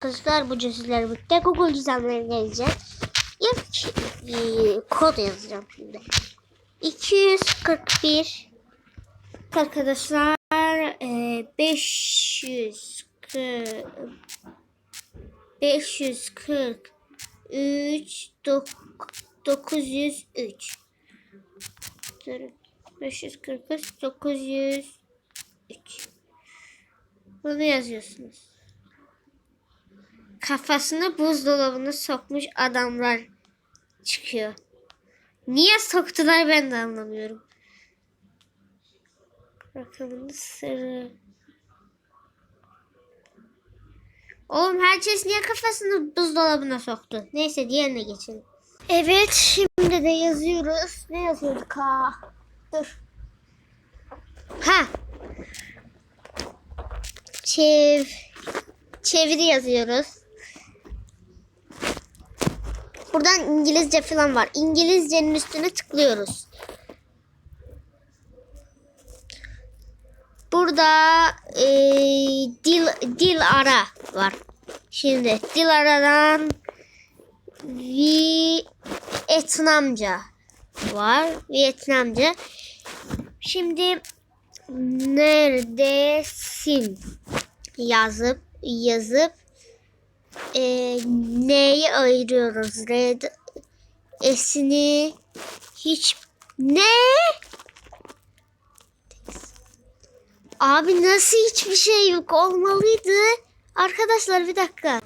Arkadaşlar bu sizlerle birlikte Google düzenlerine geleceğiz. İlk e, kod yazacağım şimdi. 241 arkadaşlar e, 540 543 dok- 903 Dur, 543 903 Bunu yazıyorsunuz kafasını buzdolabına sokmuş adamlar çıkıyor. Niye soktular ben de anlamıyorum. Rakamını sırrı. Oğlum herkes niye kafasını buzdolabına soktu? Neyse diğerine geçelim. Evet şimdi de yazıyoruz. Ne yazıyorduk ha? Dur. Ha. Çev çeviri yazıyoruz. Buradan İngilizce falan var. İngilizcenin üstüne tıklıyoruz. Burada e, dil dil ara var. Şimdi dil aradan Vietnamca var. Vietnamca. Şimdi neredesin yazıp yazıp e, neyi ayırıyoruz? Red esini hiç ne? Abi nasıl hiçbir şey yok olmalıydı. Arkadaşlar bir dakika.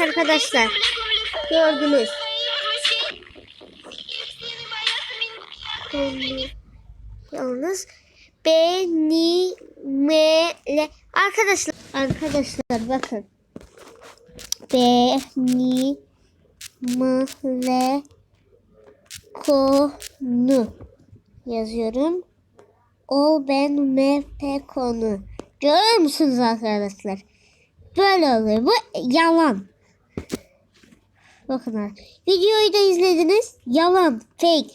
Evet arkadaşlar. Gördünüz. Yalnız benimle arkadaşlar arkadaşlar bakın. Benimle konu yazıyorum. O ben pe konu. Görüyor musunuz arkadaşlar? Böyle oluyor. Bu yalan. Bakın arkadaşlar. Videoyu da izlediniz. Yalan. Fake.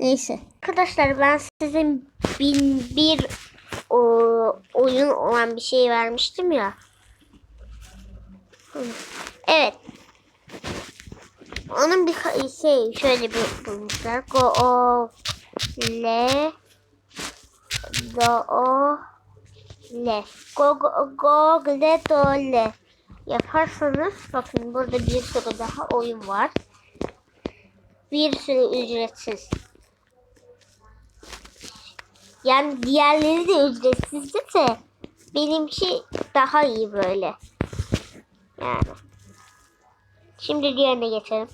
Neyse. Arkadaşlar ben size bin bir o, oyun olan bir şey vermiştim ya. Evet. Onun bir şey şöyle bir bulmuşlar. Go o le do o le go go go le do le yaparsanız bakın burada bir sürü daha oyun var. Bir sürü ücretsiz. Yani diğerleri de ücretsizdi de benimki daha iyi böyle. Yani. Şimdi diğerine geçelim.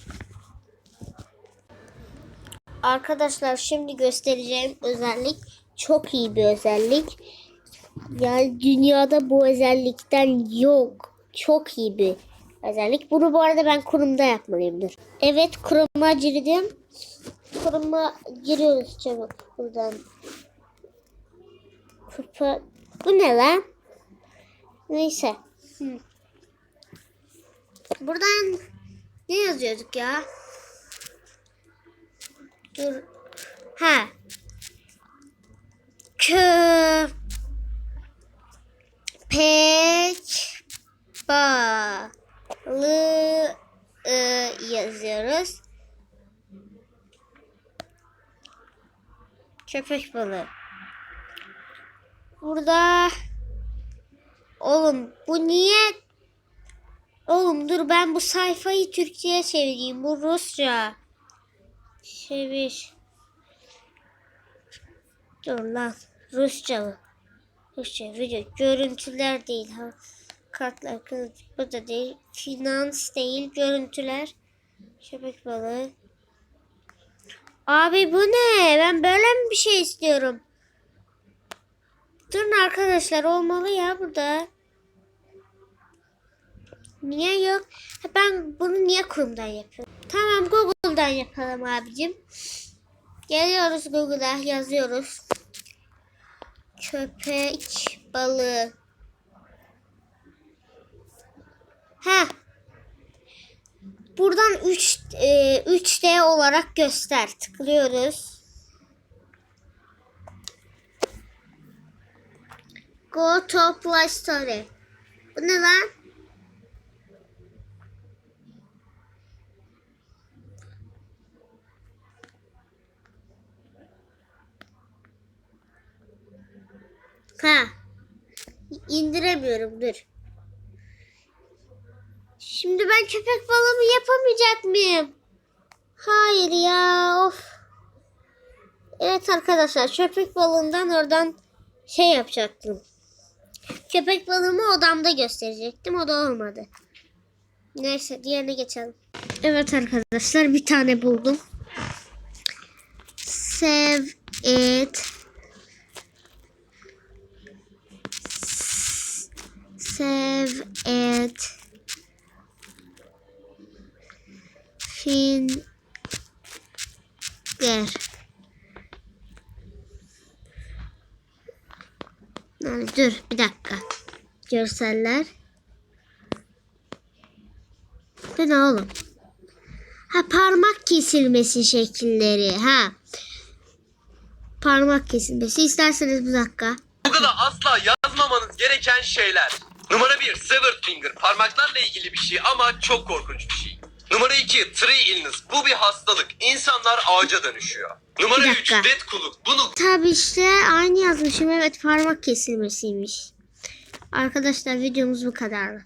Arkadaşlar şimdi göstereceğim özellik çok iyi bir özellik. Yani dünyada bu özellikten yok. Çok iyi bir özellik. Bunu bu arada ben kurumda yapmalıyımdır. Evet kuruma girdim. Kuruma giriyoruz çabuk buradan. Kupa. Bu ne lan? Neyse. Hı. Buradan ne yazıyorduk ya? Dur. Ha. Kö pek balı yazıyoruz. Köpek balığı. Burada oğlum bu niye oğlum dur ben bu sayfayı Türkçe'ye çevireyim. Bu Rusça. Çevir. Dur lan. Rusça mı? Rusça video. Görüntüler değil. Ha. Kartlar kılıç. Bu da değil. Finans değil. Görüntüler. Köpek balığı. Abi bu ne? Ben böyle mi bir şey istiyorum? Durun arkadaşlar olmalı ya burada. Niye yok? Ben bunu niye kurumdan yapıyorum? Tamam Google'dan yapalım abicim. Geliyoruz Google'a yazıyoruz. Köpek balığı. Ha. Buradan 3 e, 3D olarak göster. Tıklıyoruz. Go to Play Store. Bu ne lan? Ha. İndiremiyorum dur. Şimdi ben köpek balığımı yapamayacak mıyım? Hayır ya of. Evet arkadaşlar köpek balığından oradan şey yapacaktım. Köpek balığımı odamda gösterecektim. O da olmadı. Neyse diğerine geçelim. Evet arkadaşlar bir tane buldum. Save it. Save it. Finger. Yani dur bir dakika. Görseller. Bu ne oğlum? Ha parmak kesilmesi şekilleri. Ha. Parmak kesilmesi. İsterseniz bir dakika. Google'a asla yazmamanız gereken şeyler. Numara 1 severed finger parmaklarla ilgili bir şey ama çok korkunç bir şey. Numara 2 tree illness bu bir hastalık. İnsanlar ağaca dönüşüyor. Numara Bir 3 dakika. dead kuluk bunu Tabi işte aynı yazmışım. Evet parmak kesilmesiymiş. Arkadaşlar videomuz bu kadardı.